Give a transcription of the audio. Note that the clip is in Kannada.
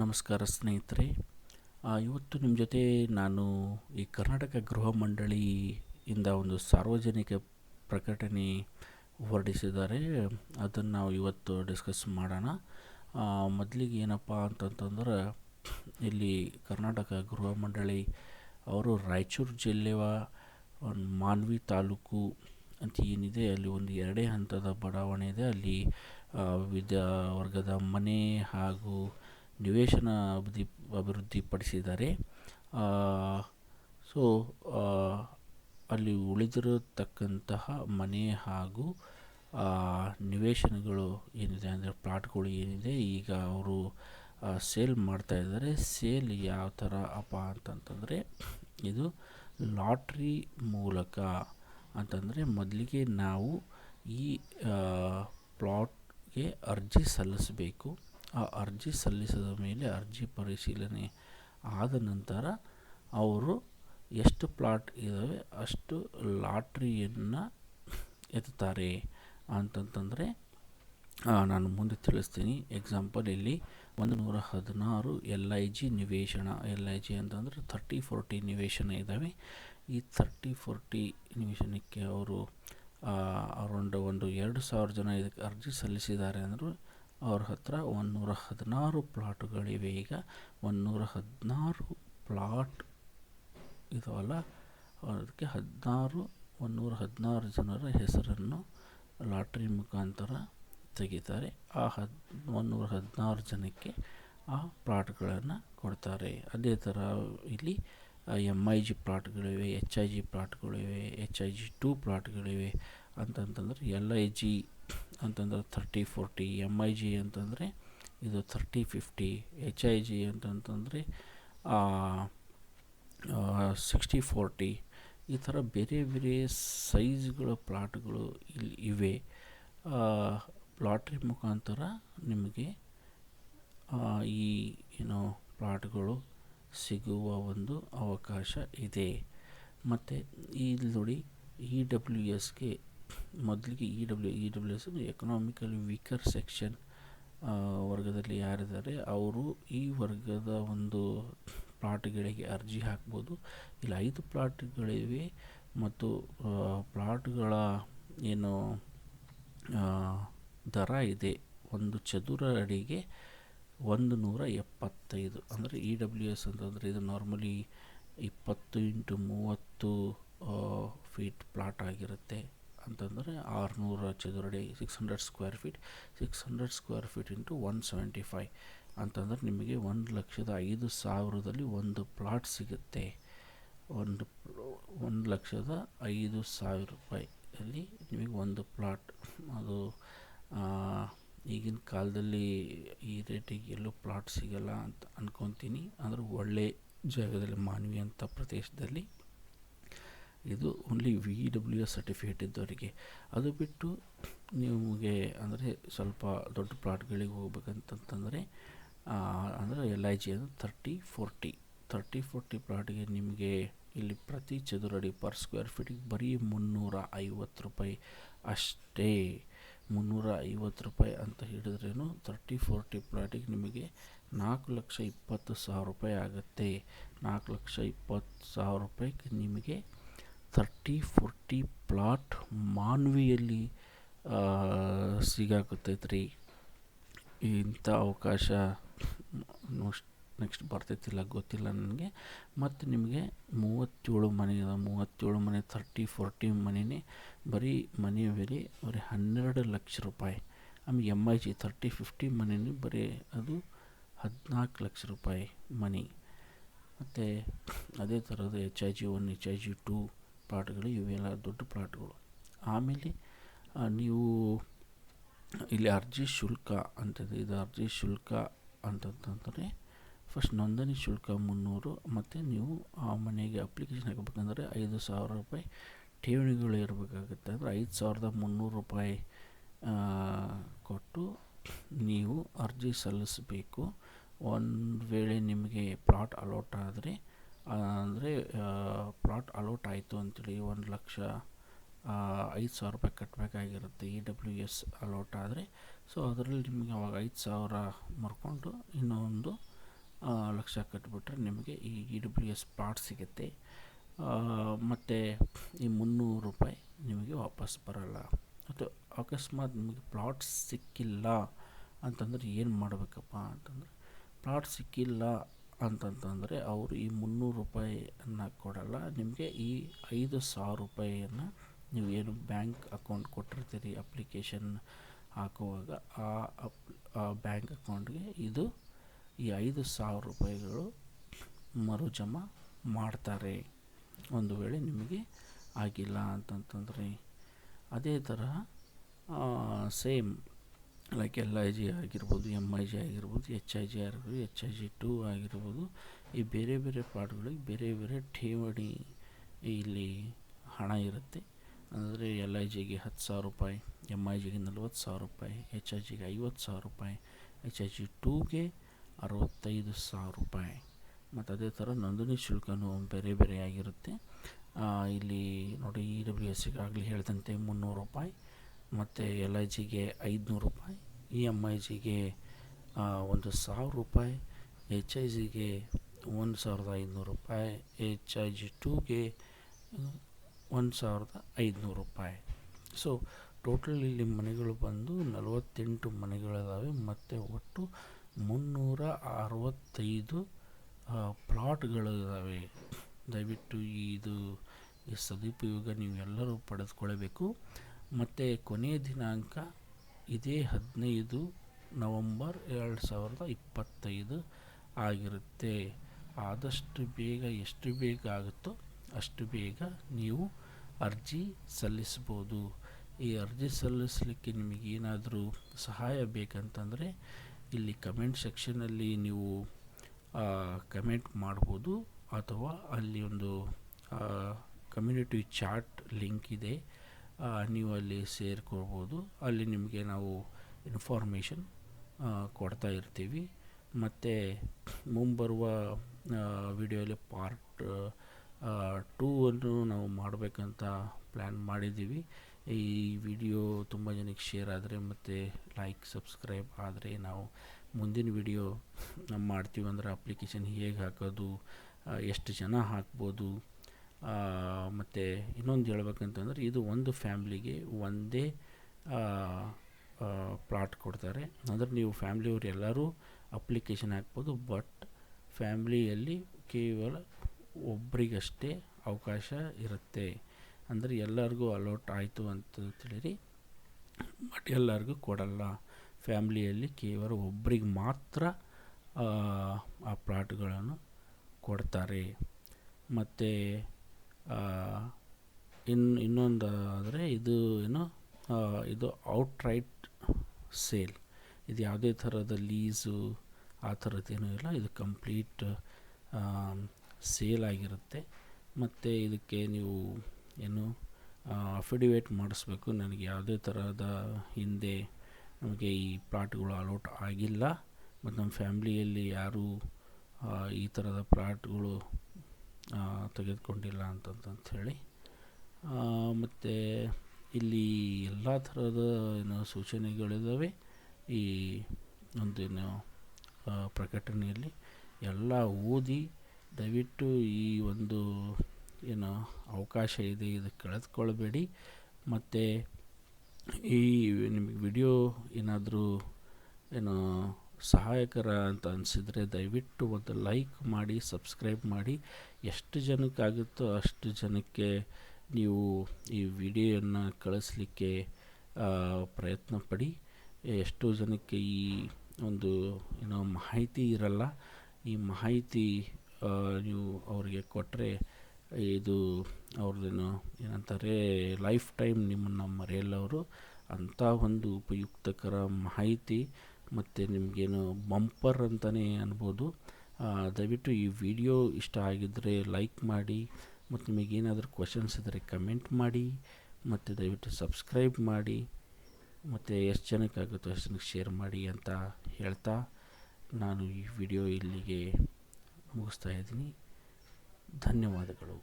ನಮಸ್ಕಾರ ಸ್ನೇಹಿತರೆ. ಇವತ್ತು ನಿಮ್ಮ ಜೊತೆ ನಾನು ಈ ಕರ್ನಾಟಕ ಗೃಹ ಮಂಡಳಿಯಿಂದ ಒಂದು ಸಾರ್ವಜನಿಕ ಪ್ರಕಟಣೆ ಹೊರಡಿಸಿದ್ದಾರೆ. ಅದನ್ನು ನಾವು ಇವತ್ತು ಡಿಸ್ಕಸ್ ಮಾಡೋಣ. ಮೊದಲಿಗೆ ಏನಪ್ಪ ಅಂತಂತಂದ್ರೆ, ಇಲ್ಲಿ ಕರ್ನಾಟಕ ಗೃಹ ಮಂಡಳಿ ಅವರು ರಾಯಚೂರು ಜಿಲ್ಲೆಯ ಒಂದು ಮಾನ್ವಿ ತಾಲೂಕು ಅಂತ ಏನಿದೆ, ಅಲ್ಲಿ ಒಂದು ಎರಡೇ ಹಂತದ ಬಡಾವಣೆ ಇದೆ. ಅಲ್ಲಿ ವಿವಿಧ ವರ್ಗದ ಮನೆ ಹಾಗೂ ನಿವೇಶನ ಅಭಿವೃದ್ಧಿ, ಅಭಿವೃದ್ಧಿಪಡಿಸಿದ್ದಾರೆ. ಸೊ ಅಲ್ಲಿ ಉಳಿದಿರತಕ್ಕಂತಹ ಮನೆ ಹಾಗೂ ನಿವೇಶನಗಳು ಏನಿದೆ ಅಂದರೆ ಪ್ಲಾಟ್ಗಳು ಏನಿದೆ, ಈಗ ಅವರು ಸೇಲ್ ಮಾಡ್ತಾ ಇದ್ದಾರೆ. ಸೇಲ್ ಯಾವ ಥರ ಅಪ್ಪ ಅಂತಂತಂದರೆ, ಇದು ಲಾಟ್ರಿ ಮೂಲಕ ಅಂತಂದರೆ ಮೊದಲಿಗೆ ನಾವು ಈ ಪ್ಲಾಟ್ಗೆ ಅರ್ಜಿ ಸಲ್ಲಿಸಬೇಕು. ಆ ಅರ್ಜಿ ಸಲ್ಲಿಸಿದ ಮೇಲೆ ಅರ್ಜಿ ಪರಿಶೀಲನೆ ಆದ ನಂತರ ಅವರು ಎಷ್ಟು ಪ್ಲಾಟ್ ಇದ್ದಾವೆ ಅಷ್ಟು ಲಾಟ್ರಿಯನ್ನು ಎತ್ತುತ್ತಾರೆ ಅಂತಂತಂದರೆ ನಾನು ಮುಂದೆ ತಿಳಿಸ್ತೀನಿ. ಎಕ್ಸಾಂಪಲ್ ಇಲ್ಲಿ ಒಂದು ನೂರ ಹದಿನಾರು ಎಲ್ ಐ ಜಿ ನಿವೇಶನ ಎಲ್ ಐ ಜಿ ಅಂತಂದರೆ ಥರ್ಟಿ ಫೋರ್ಟಿ ನಿವೇಶನ ಇದ್ದಾವೆ ಈ ಥರ್ಟಿ ಫೋರ್ಟಿ ನಿವೇಶನಕ್ಕೆ ಅವರು ಅರೌಂಡ್ ಒಂದು ಎರಡು ಸಾವಿರ ಜನ ಇದಕ್ಕೆ ಅರ್ಜಿ ಸಲ್ಲಿಸಿದ್ದಾರೆ ಅಂದರು ಅವ್ರ ಹತ್ರ ಒಂದುನೂರ ಹದಿನಾರು ಪ್ಲಾಟ್ಗಳಿವೆ. ಈಗ ಒಂದುನೂರ ಹದಿನಾರು ಪ್ಲಾಟ್ ಇದಾವಲ್ಲ, ಅದಕ್ಕೆ ಹದಿನಾರು ಒಂದುನೂರ ಹದಿನಾರು ಜನರ ಹೆಸರನ್ನು ಲಾಟ್ರಿ ಮುಖಾಂತರ ತೆಗಿತಾರೆ. ಆ ಹದ್ ಒಂದುನೂರ ಹದಿನಾರು ಜನಕ್ಕೆ ಆ ಪ್ಲಾಟ್ಗಳನ್ನು ಕೊಡ್ತಾರೆ. ಅದೇ ಥರ ಇಲ್ಲಿ ಎಂ ಐ ಜಿ ಪ್ಲಾಟ್ಗಳಿವೆ, ಎಚ್ ಐ ಜಿ ಪ್ಲಾಟ್ಗಳಿವೆ, ಎಚ್ ಐ ಜಿ ಟೂ ಪ್ಲಾಟ್ಗಳಿವೆ, ಅಂತಂತಂದರೆ ಎಲ್ ಐ ಜಿ ಅಂತಂದ್ರೆ thirty forty M I G ಅಂತಂದರೆ ಇದು thirty fifty H I G ಅಂತಂತಂದರೆ ಸಿಕ್ಸ್ಟಿ ಫೋರ್ಟಿ ಈ ಥರ ಬೇರೆ ಬೇರೆ ಸೈಜ್ಗಳ ಪ್ಲಾಟ್ಗಳು ಇಲ್ಲಿ ಇವೆ. ಲಾಟ್ರಿ ಮುಖಾಂತರ ನಿಮಗೆ ಈ, ಏನು ಪ್ಲಾಟ್ಗಳು ಸಿಗುವ ಒಂದು ಅವಕಾಶ ಇದೆ. ಮತ್ತು ಇಲ್ಲಿ ನೋಡಿ ಇ ಡಬ್ಲ್ಯೂ ಎಸ್ಗೆ ಮೊದಲಿಗೆ E W E W S economically weaker section ವರ್ಗದಲ್ಲಿ ಯಾರಿದ್ದಾರೆ, ಅವರು ಈ ವರ್ಗದ ಒಂದು ಪ್ಲಾಟ್ಗಳಿಗೆ ಅರ್ಜಿ ಹಾಕ್ಬೋದು. ಇಲ್ಲಿ ಐದು ಪ್ಲಾಟ್ಗಳಿವೆ ಮತ್ತು ಪ್ಲಾಟ್ಗಳ ಏನು ದರ ಇದೆ. ಒಂದು ಚದುರ ಅಡಿಗೆ ಒಂದು ನೂರ ಎಪ್ಪತ್ತೈದು ಅಂದರೆ ಇ ಡಬ್ಲ್ಯೂ ಎಸ್ ಅಂತಂದರೆ ಇದು ನಾರ್ಮಲಿ ಇಪ್ಪತ್ತು ಇಂಟು ಮೂವತ್ತು ಫೀಟ್ ಪ್ಲಾಟ್ ಆಗಿರುತ್ತೆ. ಅಂತಂದರೆ ಆರುನೂರ ಚದುರಡಿ six hundred square feet six hundred square feet into one seventy five ಅಂತಂದರೆ ನಿಮಗೆ ಒಂದು ಲಕ್ಷದ ಐದು ಸಾವಿರದಲ್ಲಿ ಒಂದು ಪ್ಲಾಟ್ ಸಿಗುತ್ತೆ. ಒಂದು ಒಂದು ಲಕ್ಷದ ಐದು ಸಾವಿರ ರೂಪಾಯಿಯಲ್ಲಿ ನಿಮಗೆ ಒಂದು ಪ್ಲಾಟ್ ಅದು ಈಗಿನ ಕಾಲದಲ್ಲಿ ಈ ರೇಟಿಗೆ ಎಲ್ಲೂ ಪ್ಲಾಟ್ ಸಿಗಲ್ಲ ಅಂತ ಅಂದ್ಕೊತೀನಿ ಅಂದರೆ ಒಳ್ಳೆ ಜಾಗದಲ್ಲಿ ಮಾನವಿ ಅಂತ ಪ್ರದೇಶದಲ್ಲಿ ಇದು only V W S certificate ಇದ್ದವರಿಗೆ. ಅದು ಬಿಟ್ಟು ನಿಮಗೆ ಅಂದರೆ ಸ್ವಲ್ಪ ದೊಡ್ಡ ಪ್ಲಾಟ್ಗಳಿಗೆ ಹೋಗ್ಬೇಕಂತಂತಂದರೆ ಅಂದರೆ ಎಲ್ ಐ ಜಿ ಅಂದರೆ ತರ್ಟಿ ಫೋರ್ಟಿ ತರ್ಟಿ ಫೋರ್ಟಿ ಪ್ಲಾಟ್ಗೆ ನಿಮಗೆ ಇಲ್ಲಿ ಪ್ರತಿ ಚದುರಡಿ ಪರ್ ಸ್ಕ್ವೇರ್ ಫೀಟಿಗೆ ಬರೀ ಮುನ್ನೂರ ಐವತ್ತು ರೂಪಾಯಿ ಅಷ್ಟೇ. ಮುನ್ನೂರ ಐವತ್ತು ರೂಪಾಯಿ ಅಂತ ಹಿಡಿದ್ರೇನು ತರ್ಟಿ ಫೋರ್ಟಿ ಪ್ಲಾಟಿಗೆ ನಿಮಗೆ ನಾಲ್ಕು ಲಕ್ಷ ಇಪ್ಪತ್ತು ಸಾವಿರ ರೂಪಾಯಿ ಆಗುತ್ತೆ. ನಾಲ್ಕು ಲಕ್ಷ ಇಪ್ಪತ್ತು ಸಾವಿರ ರೂಪಾಯಿಗೆ ನಿಮಗೆ ತರ್ಟಿ ಫೋರ್ಟಿ ಪ್ಲಾಟ್ ಮಾನ್ವಿಯಲ್ಲಿ ಸಿಗಾಕತ್ತೈತೆ ರೀ ಇಂಥ ಅವಕಾಶ ನೆಕ್ಸ್ಟ್ ಬರ್ತೈತಿಲ್ಲ ಗೊತ್ತಿಲ್ಲ ನನಗೆ. ಮತ್ತು ನಿಮಗೆ ಮೂವತ್ತೇಳು ಮನೆ ಅದ. ಮೂವತ್ತೇಳು ಮನೆ ಥರ್ಟಿ ಫೋರ್ಟಿ ಮನೆನೇ ಬರೀ ಮನೆ ಬೆಲೆ ಬರೀ ಹನ್ನೆರಡು ಲಕ್ಷ ರೂಪಾಯಿ. ಆಮೇಲೆ M I G thirty fifty ಮನೆನೇ ಬರೀ ಅದು ಹದಿನಾಲ್ಕು ಲಕ್ಷ ರೂಪಾಯಿ ಮನೆ. ಮತ್ತು ಅದೇ ಥರದ H I G one H I G two ಪ್ಲಾಟ್ಗಳು ಇವೆಲ್ಲ ದೊಡ್ಡ ಪ್ಲಾಟ್ಗಳು ಆಮೇಲೆ ನೀವು ಇಲ್ಲಿ ಅರ್ಜಿ ಶುಲ್ಕ ಅಂತಂದರೆ, ಇದು ಅರ್ಜಿ ಶುಲ್ಕ ಅಂತಂತಂದರೆ ಫಸ್ಟ್ ನೋಂದಣಿ ಶುಲ್ಕ ಮುನ್ನೂರು, ಮತ್ತು ನೀವು ಆ ಮನೆಗೆ ಅಪ್ಲಿಕೇಶನ್ ಹಾಕಬೇಕಂದ್ರೆ ಐದು ಸಾವಿರ ರೂಪಾಯಿ ಠೇವಣಿಗಳು ಇರಬೇಕಾಗುತ್ತೆ. ಅಂದರೆ ಐದು ಸಾವಿರದ ಮುನ್ನೂರು ರೂಪಾಯಿ ಕೊಟ್ಟು ನೀವು ಅರ್ಜಿ ಸಲ್ಲಿಸಬೇಕು. ಒಂದು ವೇಳೆ ನಿಮಗೆ ಪ್ಲಾಟ್ ಅಲಾಟ್ ಆದರೆ ಅಂದರೆ ಪ್ಲಾಟ್ ಅಲೋಟ್ ಆಯಿತು ಅಂತೇಳಿ ಒಂದು ಲಕ್ಷ ಐದು ಸಾವಿರ ರೂಪಾಯಿ ಕಟ್ಟಬೇಕಾಗಿರುತ್ತೆ ಇ ಡಬ್ಲ್ಯೂ ಎಸ್ ಅಲೌಟ್ ಆದರೆ. ಸೊ ಅದರಲ್ಲಿ ನಿಮಗೆ ಅವಾಗ ಐದು ಸಾವಿರ ಮರ್ಕೊಂಡು ಇನ್ನೊಂದು ಲಕ್ಷ ಕಟ್ಟಿಬಿಟ್ರೆ ನಿಮಗೆ ಈ ಇ ಡಬ್ಲ್ಯೂ ಎಸ್ ಪ್ಲಾಟ್ ಸಿಗುತ್ತೆ ಮತ್ತು ಈ ಮುನ್ನೂರು ರೂಪಾಯಿ ನಿಮಗೆ ವಾಪಸ್ ಬರಲ್ಲ. ಮತ್ತು ಅಕಸ್ಮಾತ್ ನಿಮಗೆ ಪ್ಲಾಟ್ ಸಿಕ್ಕಿಲ್ಲ ಅಂತಂದರೆ ಏನು ಮಾಡಬೇಕಪ್ಪ ಅಂತಂದರೆ ಪ್ಲಾಟ್ ಸಿಕ್ಕಿಲ್ಲ ಅಂತಂತಂದರೆ ಅವರು ಈ ಮುನ್ನೂರು ರೂಪಾಯಿಯನ್ನು ಕೊಡಲ್ಲ. ನಿಮಗೆ ಈ ಐದು ಸಾವಿರ ರೂಪಾಯಿಯನ್ನು ನೀವು ಏನು ಬ್ಯಾಂಕ್ ಅಕೌಂಟ್ ಕೊಟ್ಟಿರ್ತೀರಿ ಅಪ್ಲಿಕೇಶನ್ ಹಾಕುವಾಗ, ಆ ಅಪ್, ಆ ಬ್ಯಾಂಕ್ ಅಕೌಂಟ್ಗೆ ಇದು ಈ ಐದು ಸಾವಿರ ರೂಪಾಯಿಗಳು ಮರು ಜಮಾ ಮಾಡ್ತಾರೆ. ಒಂದು ವೇಳೆ ನಿಮಗೆ ಆಗಿಲ್ಲ ಅಂತಂತಂದರೆ, ಅದೇ ಥರ same like L I G ಆಗಿರ್ಬೋದು ಎಂ ಐ ಜಿ ಆಗಿರ್ಬೋದು ಎಚ್ ಐ ಜಿ ಆಗಿರ್ಬೋದು ಎಚ್ ಐ ಜಿ ಟೂ ಆಗಿರ್ಬೋದು, ಈ ಬೇರೆ ಬೇರೆ ಪಾರ್ಟ್ಗಳಿಗೆ ಬೇರೆ ಬೇರೆ ಠೇವಣಿ ಇಲ್ಲಿ ಹಣ ಇರುತ್ತೆ. ಅಂದರೆ ಎಲ್ ಐ ಜಿಗೆ ಹತ್ತು ಸಾವಿರ ರೂಪಾಯಿ ಎಂ ಐ ಜಿಗೆ ನಲ್ವತ್ತು ಸಾವಿರ ರೂಪಾಯಿ ಎಚ್ ಐ ಜಿಗೆ ಐವತ್ತು ಸಾವಿರ ರೂಪಾಯಿ ಎಚ್ ಐ ಜಿ ಟೂಗೆ ಅರವತ್ತೈದು ಸಾವಿರ ರೂಪಾಯಿ. ಮತ್ತು ಅದೇ ಥರ ನೋಂದಣಿ ಶುಲ್ಕನೂ ಬೇರೆ ಬೇರೆ ಆಗಿರುತ್ತೆ. ಇಲ್ಲಿ ನೋಡಿ ಇ ಡಬ್ಲ್ಯೂ ಎಸ್ಸಿಗಾಗಲಿ ಹೇಳಿದಂತೆ ಮುನ್ನೂರು ರೂಪಾಯಿ. ಮತ್ತು ಎಲ್ ಐ ಜಿಗೆ ಐದುನೂರು ರೂಪಾಯಿ ಇ ಎಂ ಐ ಜಿಗೆ ಒಂದು ಸಾವಿರ ರೂಪಾಯಿ ಎಚ್ ಐ ಜಿಗೆ ಒಂದು ಸಾವಿರದ ಐದುನೂರು ರೂಪಾಯಿ ಎಚ್ ಐ ಜಿ ಟೂಗೆ ಒಂದು ಸಾವಿರದ ಐದುನೂರು ರೂಪಾಯಿ. ಸೊ ಟೋಟಲ್ ಇಲ್ಲಿ ಮನೆಗಳು ಬಂದು ನಲವತ್ತೆಂಟು ಮನೆಗಳಿದ್ದಾವೆ ಮತ್ತು ಒಟ್ಟು ಮುನ್ನೂರ ಅರವತ್ತೈದು ಪ್ಲಾಟ್ಗಳಿದ್ದಾವೆ ದಯವಿಟ್ಟು ಇದು, ಈ ಸದುಪಯೋಗ ನೀವೆಲ್ಲರೂ ಪಡೆದುಕೊಳ್ಳಬೇಕು. ಮತ್ತು ಕೊನೆಯ ದಿನಾಂಕ ಇದೇ ಹದಿನೈದು ನವಂಬರ್ ಎರಡು ಸಾವಿರದ ಇಪ್ಪತ್ತೈದು ಆಗಿರುತ್ತೆ. ಆದಷ್ಟು ಬೇಗ ಎಷ್ಟು ಬೇಗ ಆಗುತ್ತೋ ಅಷ್ಟು ಬೇಗ ನೀವು ಅರ್ಜಿ ಸಲ್ಲಿಸ್ಬೋದು ಈ ಅರ್ಜಿ ಸಲ್ಲಿಸಲಿಕ್ಕೆ ನಿಮಗೇನಾದರೂ ಸಹಾಯ ಬೇಕಂತಂದರೆ ಇಲ್ಲಿ ಕಮೆಂಟ್ ಸೆಕ್ಷನಲ್ಲಿ ನೀವು ಕಮೆಂಟ್ ಮಾಡ್ಬೋದು ಅಥವಾ ಅಲ್ಲಿ ಒಂದು ಕಮ್ಯುನಿಟಿ ಚಾಟ್ ಲಿಂಕ್ ಇದೆ. ನೀವು ಅಲ್ಲಿ ಸೇರ್ಕೋಬೋದು ಅಲ್ಲಿ ನಿಮಗೆ ನಾವು ಇನ್ಫಾರ್ಮೇಷನ್ ಕೊಡ್ತಾ ಇರ್ತೀವಿ. ಮತ್ತು ಮುಂಬರುವ ವಿಡಿಯೋಲಿ ಪಾರ್ಟ್ ಟೂವನ್ನು ನಾವು ಮಾಡಬೇಕಂತ ಪ್ಲ್ಯಾನ್ ಮಾಡಿದ್ದೀವಿ. ಈ ವಿಡಿಯೋ ತುಂಬ ಜನಕ್ಕೆ ಶೇರ್ ಆದರೆ ಮತ್ತು ಲೈಕ್ ಸಬ್ಸ್ಕ್ರೈಬ್ ಆದರೆ ನಾವು ಮುಂದಿನ ವಿಡಿಯೋ ಮಾಡ್ತೀವಿ ಅಂದರೆ ಅಪ್ಲಿಕೇಶನ್ ಹೇಗೆ ಹಾಕೋದು ಎಷ್ಟು ಜನ ಹಾಕ್ಬೋದು ಮತ್ತು ಇನ್ನೊಂದು ಹೇಳ್ಬೇಕಂತಂದ್ರೆ ಇದು ಒಂದು ಫ್ಯಾಮ್ಲಿಗೆ ಒಂದೇ ಪ್ಲಾಟ್ ಕೊಡ್ತಾರೆ. ಅಂದರೆ ನೀವು ಫ್ಯಾಮ್ಲಿಯವ್ರು ಎಲ್ಲರೂ ಅಪ್ಲಿಕೇಶನ್ ಹಾಕ್ಬೋದು ಬಟ್ ಫ್ಯಾಮ್ಲಿಯಲ್ಲಿ ಕೇವಲ ಒಬ್ಬರಿಗಷ್ಟೇ ಅವಕಾಶ ಇರುತ್ತೆ. ಅಂದರೆ ಎಲ್ಲರಿಗೂ ಅಲೋಟ್ ಆಯಿತು ಅಂತ ತಿಳಿರಿ ಬಟ್ ಎಲ್ಲರಿಗೂ ಕೊಡಲ್ಲ. ಫ್ಯಾಮ್ಲಿಯಲ್ಲಿ ಕೇವಲ ಒಬ್ರಿಗೆ ಮಾತ್ರ ಆ, ಆ ಪ್ಲಾಟ್ಗಳನ್ನು ಕೊಡ್ತಾರೆ. ಮತ್ತು ಇನ್ನು ಇನ್ನೊಂದು ಆದರೆ ಇದು ಏನು ಇದು ಔಟ್ ರೈಟ್ ಸೇಲ್ ಇದು ಯಾವುದೇ ಥರದ ಲೀಸು ಆ ಥರದ್ದೇನೂ ಇಲ್ಲ. ಇದು ಕಂಪ್ಲೀಟ್ ಸೇಲ್ ಆಗಿರುತ್ತೆ. ಮತ್ತು ಇದಕ್ಕೆ ನೀವು ಏನು ಅಫಿಡಿವೇಟ್ ಮಾಡಿಸ್ಬೇಕು. ನನಗೆ ಯಾವುದೇ ಥರದ ಹಿಂದೆ ನಮಗೆ ಈ ಪ್ಲಾಟ್ಗಳು ಅಲೌಟ್ ಆಗಿಲ್ಲ. ಮತ್ತು ನಮ್ಮ ಫ್ಯಾಮ್ಲಿಯಲ್ಲಿ ಯಾರೂ ಈ ಥರದ ಪ್ಲಾಟ್ಗಳು ತೆಗೆದುಕೊಂಡಿಲ್ಲ ಅಂತಂತ ಹೇಳಿ ಮತ್ತು ಇಲ್ಲಿ ಎಲ್ಲ ಥರದ ಏನು ಸೂಚನೆಗಳಿದ್ದಾವೆ ಈ ಒಂದೇನು ಪ್ರಕಟಣೆಯಲ್ಲಿ ಎಲ್ಲ ಓದಿ ದಯವಿಟ್ಟು ಈ ಒಂದು ಏನು ಅವಕಾಶ ಇದೆ ಇದು ಕಳೆದುಕೊಳ್ಬೇಡಿ. ಮತ್ತು ಈ ನಿಮಗೆ ವಿಡಿಯೋ ಏನಾದರೂ ಏನು ಸಹಾಯಕರ ಅಂತ ಅನಿಸಿದರೆ ದಯವಿಟ್ಟು ಒಂದು ಲೈಕ್ ಮಾಡಿ, ಸಬ್ಸ್ಕ್ರೈಬ್ ಮಾಡಿ. ಎಷ್ಟು ಜನಕ್ಕಾಗುತ್ತೋ ಅಷ್ಟು ಜನಕ್ಕೆ ನೀವು ಈ ವಿಡಿಯೋನ ಕಳಿಸ್ಲಿಕ್ಕೆ ಪ್ರಯತ್ನ ಪಡಿ ಎಷ್ಟೋ ಜನಕ್ಕೆ ಈ ಒಂದು, ಏನೋ ಮಾಹಿತಿ ಇರಲ್ಲ. ಈ ಮಾಹಿತಿ ನೀವು ಅವರಿಗೆ ಕೊಟ್ಟರೆ ಇದು ಅವ್ರದ್ದೇನು ಏನಂತಾರೆ, ಲೈಫ್ ಟೈಮ್ ನಿಮ್ಮನ್ನು ಮರೆಯಲ್ಲ ಅವರು ಅಂಥ ಒಂದು ಉಪಯುಕ್ತಕರ ಮಾಹಿತಿ ಮತ್ತು ನಿಮಗೇನು ಬಂಪರ್ ಅಂತಲೇ ಅನ್ಬೋದು. ದಯವಿಟ್ಟು ಈ ವಿಡಿಯೋ ಇಷ್ಟ ಆಗಿದ್ದರೆ ಲೈಕ್ ಮಾಡಿ ಮತ್ತು ನಿಮಗೇನಾದರೂ ಕ್ವಶನ್ಸ್ ಇದ್ದರೆ ಕಮೆಂಟ್ ಮಾಡಿ ಮತ್ತು ದಯವಿಟ್ಟು ಸಬ್ಸ್ಕ್ರೈಬ್ ಮಾಡಿ ಮತ್ತು ಎಷ್ಟು ಜನಕ್ಕಾಗುತ್ತೋ ಅಷ್ಟು ಜನಕ್ಕೆ ಶೇರ್ ಮಾಡಿ ಅಂತ ಹೇಳ್ತಾ ನಾನು ಈ ವಿಡಿಯೋ ಇಲ್ಲಿಗೆ ಮುಗಿಸ್ತಾ ಇದ್ದೀನಿ. ಧನ್ಯವಾದಗಳು.